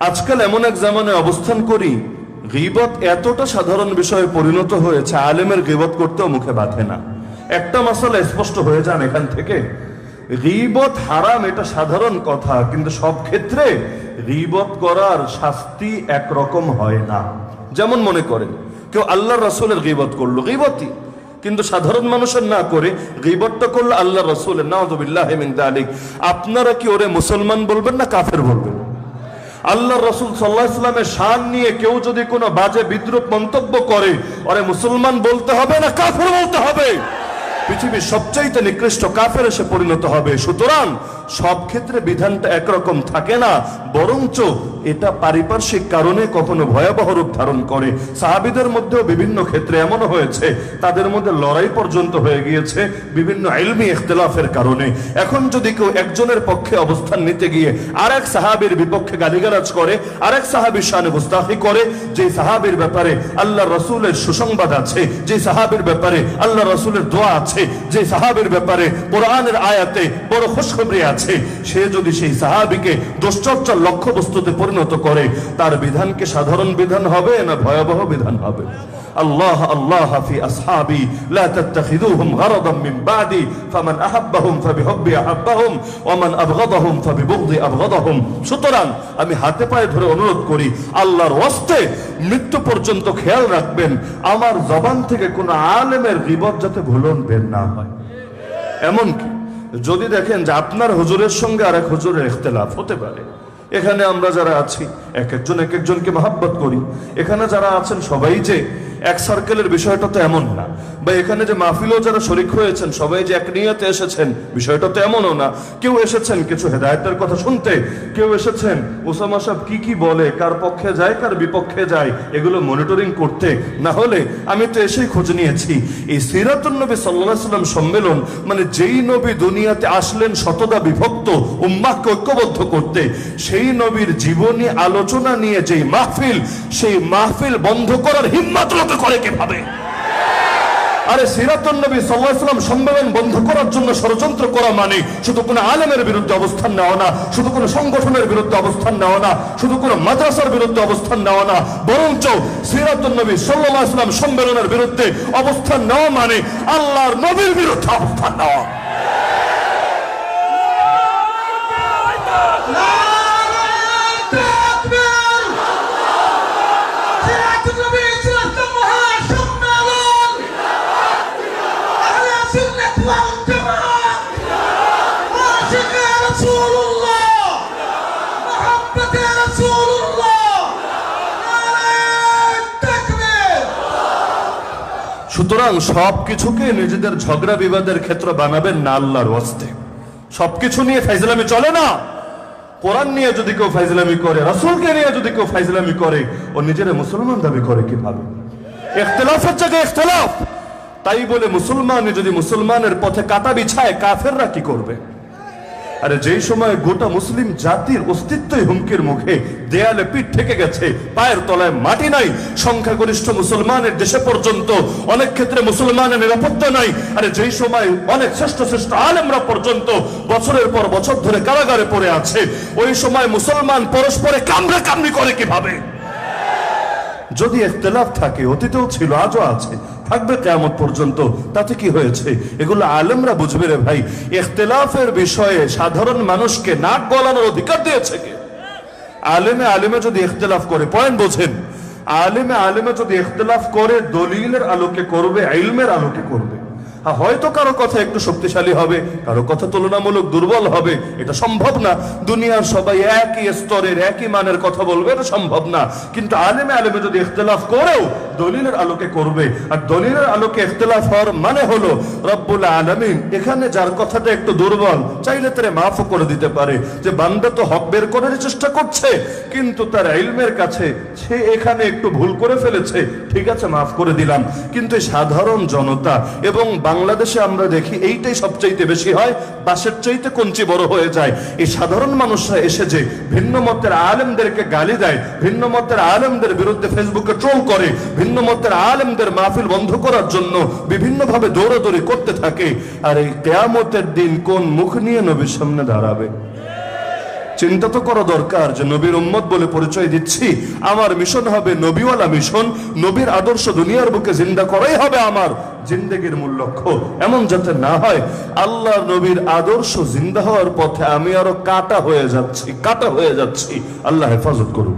আজকাল এমন এক জামানায় অবস্থান করি, গিবত এতটা সাধারণ বিষয়ে পরিণত হয়েছে, আলেমের গিবত করতেও মুখে বাঁধে না। একটা মশলা স্পষ্ট হয়ে যান এখান থেকে। গিবত হারাম, এটা সাধারণ কথা, কিন্তু সব ক্ষেত্রে গিবত করার শাস্তি একরকম হয় না। যেমন মনে করেন, কেউ আল্লাহ রসুলের গিবত করল, গিবতই। কিন্তু সাধারণ মানুষের না করে গিবতটা করল আল্লাহ রসুলের। নাউজুবিল্লাহ যালিক আপনারা কি ওরে মুসলমান বলবেন না কাফের বলবেন? আল্লাহ রসুল সাল্লাহ ইসলামের শান নিয়ে কেউ যদি কোনো বাজে বিদ্রুপ মন্তব্য করে অরে মুসলমান বলতে হবে না, কাফের বলতে হবে। পৃথিবীর সবচাইতে নিকৃষ্ট কাফের এসে পরিণত হবে। সুতরাং সব ক্ষেত্রে বিধানটা একরকম থাকে না, বরঞ্চ এটা পারিপার্শ্বিক কারণে কখনো ভয়াবহ রূপ ধারণ করে। সাহাবিদের মধ্যেও বিভিন্ন ক্ষেত্রে এমনও হয়েছে, তাদের মধ্যে লড়াই পর্যন্ত হয়ে গিয়েছে বিভিন্ন এলমি ইখতলাফের কারণে। এখন যদি কেউ একজনের পক্ষে অবস্থান নিতে গিয়ে আরেক সাহাবীর বিপক্ষে গালিগালাজ করে, আরেক সাহাবীর শানে মুস্তাফি করে যে সাহাবীর ব্যাপারে আল্লাহ রসুলের সুসংবাদ আছে যে সাহাবীর ব্যাপারে আল্লাহ রসুলের দোয়া আছে যে সাহাবের ব্যাপারে কোরআনের আয়াতে বড় খুশখবরি আছে, সে যদি সেই সাহাবিকে দুশ্চর্চার লক্ষ্য বস্তুতে পরিণত করে, তার বিধানকে সাধারণ বিধান হবে না ভয়াবহ বিধান হবে? আল্লাহ ফি আসহাবি, লা তাত্তাখিদুহুম গারাদাম মিন বাদি, ফামান আহাব্বাহুম ফাবিহুব্বি আহাব্বাহুম, ওয়া মান আবগাদাহুম ফাবিবুগদি আবগাদাহুম। সুতরাং আমি হাতে পায়ে ধরে অনুরোধ করি, আল্লাহর ওয়াস্তে মৃত্যু পর্যন্ত খেয়াল রাখবেন, আমার জবান থেকে কোনো আলেমের গীবত যাতে ভুলন বের না হয়। এমনকি যদি দেখেন যে আপনার হুজুরের সঙ্গে আরেক হুজুরের ইখতলাফ হতে পারে, এখানে আমরা যারা আছি, এক একজন, এক একজনকে মহাব্বত করি। এখানে যারা আছেন সবাই যে এক সার্কেলের বিষয়টা তো এমন না। বা এখানে যে মাহফিলও যারা শরিক হয়েছেন, সবাই যে এক নিয়তে এসেছেন, বিষয়টা তো এমনও না। কেউ এসেছেন কিছু হেদায়তের কথা শুনতে, কেউ এসেছেন, ওসামা সাহেব কি কি বলে, কার পক্ষে যায়, কার বিপক্ষে যায়, এগুলো মনিটরিং করতে। না হলে আমি তো এসেই খোঁজ নিয়েছি। এই সিরাতুল নবী সাল্লাহ সাল্লাম সম্মেলন মানে যেই নবী দুনিয়াতে আসলেন শতদা বিভক্ত, উম্মাহকে ঐক্যবদ্ধ করতে, সেই নবীর জীবনী আলোচনা নিয়ে যেই মাহফিল, সেই মাহফিল বন্ধ করার হিম্মত লোকে করে কীভাবে? আরে সিরাতুল নবী সাল্লাম সম্মেলন বন্ধ করার জন্য ষড়যন্ত্র করা মানে শুধু কোনো আলেমের বিরুদ্ধে অবস্থান নেওয়া না, শুধু কোনো সংগঠনের বিরুদ্ধে অবস্থান নেওয়া না, শুধু কোনো মাদ্রাসার বিরুদ্ধে অবস্থান নেওয়া না, বরঞ্চ সিরাতুল নবী সাল্লাম সম্মেলনের বিরুদ্ধে অবস্থান নেওয়া মানে আল্লাহর নবীর বিরুদ্ধে অবস্থান নেওয়া। সুতরাং সব কিছুকে নিজেদের ঝগড়া বিবাদের ক্ষেত্র বানাবেন না আল্লাহর হস্তে। সবকিছু নিয়ে ফাইজলামি চলে না। কোরআন নিয়ে যদি কেউ ফাইজলামি করে, রাসূলকে নিয়ে যদি কেউ ফাইজলামি করে, ও নিজের মুসলমান দাবি করে কীভাবে? ইখতলাফের জায়গায় ইখতলাফ। তাই বলে মুসলমান যদি মুসলমানের পথে কাটা বিছায়, কাফেররা কি করবে? আরে যেই সময় গোটা মুসলিম জাতির অস্তিত্বই হুমকির মুখে, দেয়ালে পিঠ থেকে গেছে, পায়ের তলায় মাটি নাই, সংখ্যাগরিষ্ঠ মুসলমানের দেশে পর্যন্ত অনেক ক্ষেত্রে মুসলমানের নিরাপত্তা নাই। আরে যেই সময় অনেক শ্রেষ্ঠ শ্রেষ্ঠ আলেমরা পর্যন্ত বছরের পর বছর ধরে কারাগারে পড়ে আছে, ওই সময় মুসলমান পরস্পরে কামড়ে কামড়ি করে কীভাবে? যদি ইখতিলাফ থাকে, অতীতেও ছিল, আজও আছে। থাকবে কেমন পর্যন্ত। তাতে কি হয়েছে? এগুলো আলেমরা বুঝবে রে ভাই। ইখতলাফের বিষয়ে সাধারণ মানুষকে নাক গলানোর অধিকার দিয়েছে কে? আলেমে আলেমে যদি ইখতলাফ করে, পয়েন্ট বোঝেন। আলেমে আলেমে যদি ইখতলাফ করে, দলিলের আলোকে করবে আইলমের আলোকে করবে। হয়তো কারও কথা একটু শক্তিশালী হবে, কারও কথা তুলনামূলক দুর্বল হবে, এটা সম্ভব না। দুনিয়ার সবাই একই স্তরের, একই মানের কথা বলবে, এটা সম্ভব না। কিন্তু আলেমে আলেমে যদি ইখতিলাফ করেও দলিলের আলোকে করবে, আর দলিলের আলোকে ইখতিলাফ হওয়ার মানে হলো, রব্বুল আলামিন এখানে যার কথাটা একটু দুর্বল, চাইলে তারে মাফও করে দিতে পারে, যে বান্দা তো হক বের করার চেষ্টা করছে, কিন্তু তার ইলমের কাছে সে এখানে একটু ভুল করে ফেলেছে, ঠিক আছে, মাফ করে দিলাম। কিন্তু সাধারণ জনতা এবং বাংলাদেশে আমরা দেখি এইটাই সবচাইতে বেশি হয়, বাসের চাইতে কঞ্চি বড় হয়ে যায়। এই সাধারণ মানুষরা এসে যে ভিন্ন মতের আলেমদেরকে গালি দেয়, ভিন্ন মতের আলেমদের বিরুদ্ধে ফেসবুকে ট্রোল করে, ভিন্ন মতের আলেমদের মাহফিল বন্ধ করার জন্য বিভিন্ন ভাবে দৌড়াদৌড়ি করতে থাকে, আর এই কেয়ামতের দিন কোন মুখ নিয়ে নবীর সামনে দাঁড়াবে? চিন্তা তো করা দরকার যে নবীর উম্মত বলে পরিচয় দিচ্ছি। আমার মিশন হবে নবীওয়ালা মিশন, নবীর আদর্শ দুনিয়ার বুকে জিন্দা করাই হবে আমার জিন্দেগির মূল লক্ষ্য। এমন যাতে না হয় আল্লাহ নবীর আদর্শ জিন্দা হওয়ার পথে আমি আরও কাটা হয়ে যাচ্ছি, কাটা হয়ে যাচ্ছি। আল্লাহ হেফাজত করুন।